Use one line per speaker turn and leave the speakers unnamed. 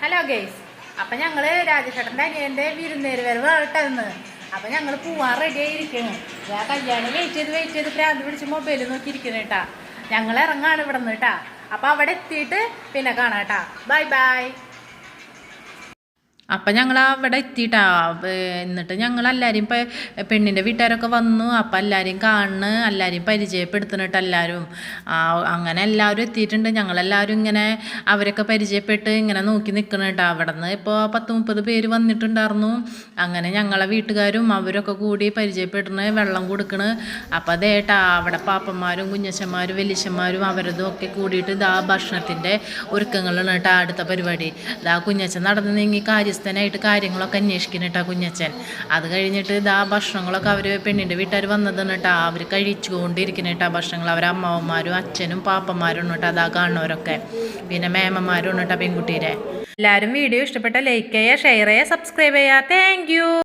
Hello guys അപ്പം ഞങ്ങൾ രാജേഷേട്ടന്റെ അനിയന്റെ വിരുന്നേര് വരവ് ഇന്ന് അപ്പം ഞങ്ങൾ പോവാൻ റെഡി ആയിരിക്കുന്നു ആ കല്യാണം വെയിറ്റ് ചെയ്ത് വെയിറ്റ് ചെയ്ത് ഭ്രാന്ത് പിടിച്ച് മൊബൈൽ നോക്കി ഇരിക്കണ കേട്ടാ ഞങ്ങൾ ഇറങ്ങാണ് ഇവിടെ നിന്ന് കേട്ടാ അപ്പം അവിടെ എത്തിയിട്ട് പിന്നെ കാണാം കേട്ടാ ബൈ ബൈ അപ്പം ഞങ്ങൾ അവിടെ എത്തിയിട്ടാ എന്നിട്ട് ഞങ്ങൾ എല്ലാവരെയും പെണ്ണിന്റെ വീട്ടുകാരൊക്കെ വന്നു. അപ്പം എല്ലാവരെയും കാണുന്നു എല്ലാവരെയും പരിചയപ്പെടുത്തണിട്ട് എല്ലാവരും അങ്ങനെ എല്ലാവരും എത്തിയിട്ടുണ്ട്. ഞങ്ങളെല്ലാവരും ഇങ്ങനെ അവരൊക്കെ പരിചയപ്പെട്ട് ഇങ്ങനെ നോക്കി നിൽക്കണം കേട്ടോ അവിടെ നിന്ന് ഇപ്പോൾ പത്ത് മുപ്പത് പേര് വന്നിട്ടുണ്ടായിരുന്നു. അങ്ങനെ ഞങ്ങളെ വീട്ടുകാരും അവരൊക്കെ കൂടി പരിചയപ്പെടണ് വെള്ളം കൊടുക്കണ്. അപ്പം അതേട്ടാ അവിടെ പാപ്പന്മാരും കുഞ്ഞച്ചന്മാരും വലിയച്ചന്മാരും അവരതും ഒക്കെ കൂടിയിട്ട് ഇതാ ഭക്ഷണത്തിന്റെ ഒരുക്കങ്ങളാണ് കേട്ടോ അടുത്ത പരിപാടി. ഇതാ കുഞ്ഞച്ചൻ നടന്ന് നീങ്ങി കാര്യസ്ഥനായിട്ട് കാര്യങ്ങളൊക്കെ അന്വേഷിക്കണം കേട്ടോ കുഞ്ഞച്ചൻ. അത് കഴിഞ്ഞിട്ട് ഇതാ ഭക്ഷണങ്ങളൊക്കെ അവർ പെണ്ണിന്റെ വീട്ടുകാർ വന്നതാണ് കേട്ടോ. അവർ കഴിച്ചുകൊണ്ടിരിക്കണം കേട്ടോ ഭക്ഷണങ്ങൾ. അവർ അമ്മാവന്മാരും അച്ഛനും പാപ്പന്മാരും കേട്ടോ അതാ കാണുന്നവരൊക്കെ. പിന്നെ മേമന്മാരും കേട്ടോ പെൺകുട്ടീരെ എല്ലാവരും വീഡിയോ ഇഷ്ടപ്പെട്ട ലൈക്ക് ചെയ്യുക ഷെയർ ചെയ്യുക സബ്സ്ക്രൈബ് ചെയ്യുക. താങ്ക്